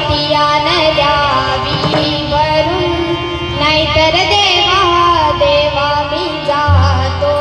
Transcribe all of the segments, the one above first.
तिला न द्यावी वरून नाहीतर देवा देवा मी जातो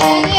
Oh.